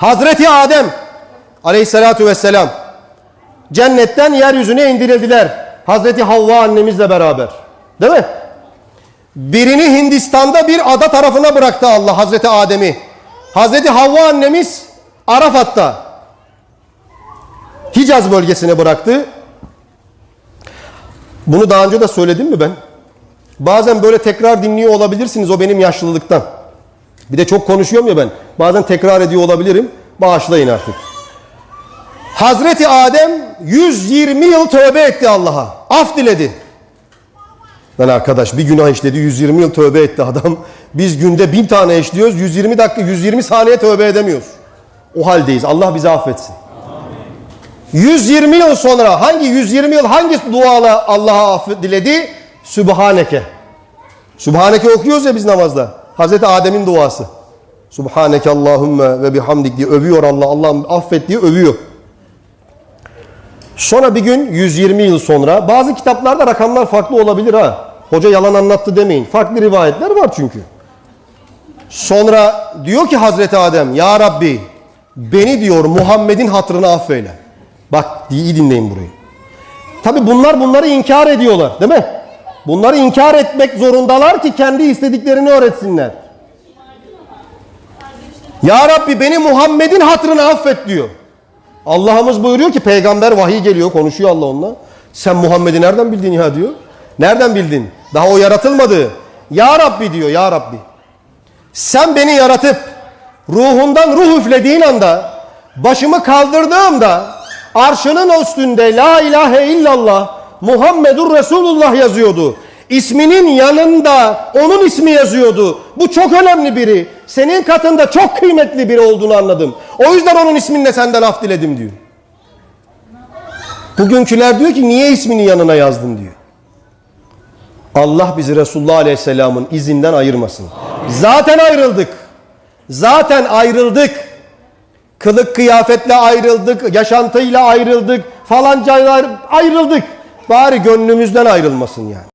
Hazreti Adem aleyhissalatu vesselam cennetten yeryüzüne indirildiler. Hazreti Havva annemizle beraber. Değil mi? Birini Hindistan'da bir ada tarafına bıraktı Allah Hazreti Adem'i. Hazreti Havva annemiz Arafat'ta Hicaz bölgesine bıraktı. Bunu daha önce de söyledim mi ben? Bazen böyle tekrar dinliyor olabilirsiniz o benim yaşlılıktan. Bir de çok konuşuyorum ya ben. Bazen tekrar ediyor olabilirim. Bağışlayın artık. Hazreti Adem 120 yıl tövbe etti Allah'a. Af diledi. Lan arkadaş bir günah işledi 120 yıl tövbe etti adam. Biz günde bin tane işliyoruz 120 dakika 120 saniye tövbe edemiyoruz. O haldeyiz. Allah bizi affetsin. 120 yıl sonra hangi 120 yıl hangi duayla Allah'a affet diledi? Sübhaneke. Sübhaneke okuyoruz ya biz namazda. Hazreti Adem'in duası. Subhaneke Allahümme ve bihamdik diye övüyor Allah. Allah'ım affet diye övüyor. Sonra bir gün 120 yıl sonra bazı kitaplarda rakamlar farklı olabilir ha. Hoca yalan anlattı demeyin. Farklı rivayetler var çünkü. Sonra diyor ki Hazreti Adem ya Rabbi beni diyor Muhammed'in hatırına affeyle. Bak iyi dinleyin burayı. Tabi bunlar bunları inkar ediyorlar değil mi? Bunları inkar etmek zorundalar ki kendi istediklerini öğretsinler. Ya Rabbi beni Muhammed'in hatırına affet diyor. Allah'ımız buyuruyor ki peygamber vahiy geliyor konuşuyor Allah onunla. Sen Muhammed'i nereden bildin ya diyor. Nereden bildin? Daha o yaratılmadı. Ya Rabbi diyor ya Rabbi. Sen beni yaratıp ruhundan ruh üflediğin anda başımı kaldırdığımda arşının üstünde la ilahe illallah Muhammedur Resulullah yazıyordu. İsminin yanında onun ismi yazıyordu. Bu çok önemli biri. Senin katında çok kıymetli biri olduğunu anladım. O yüzden onun isminle senden af diledim diyor. Bugünküler diyor ki niye ismini yanına yazdın diyor. Allah bizi Resulullah Aleyhisselam'ın izinden ayırmasın. Zaten ayrıldık. Zaten ayrıldık. Kılık kıyafetle ayrıldık, yaşantıyla ayrıldık, falanca ayrıldık. Bari gönlümüzden ayrılmasın yani.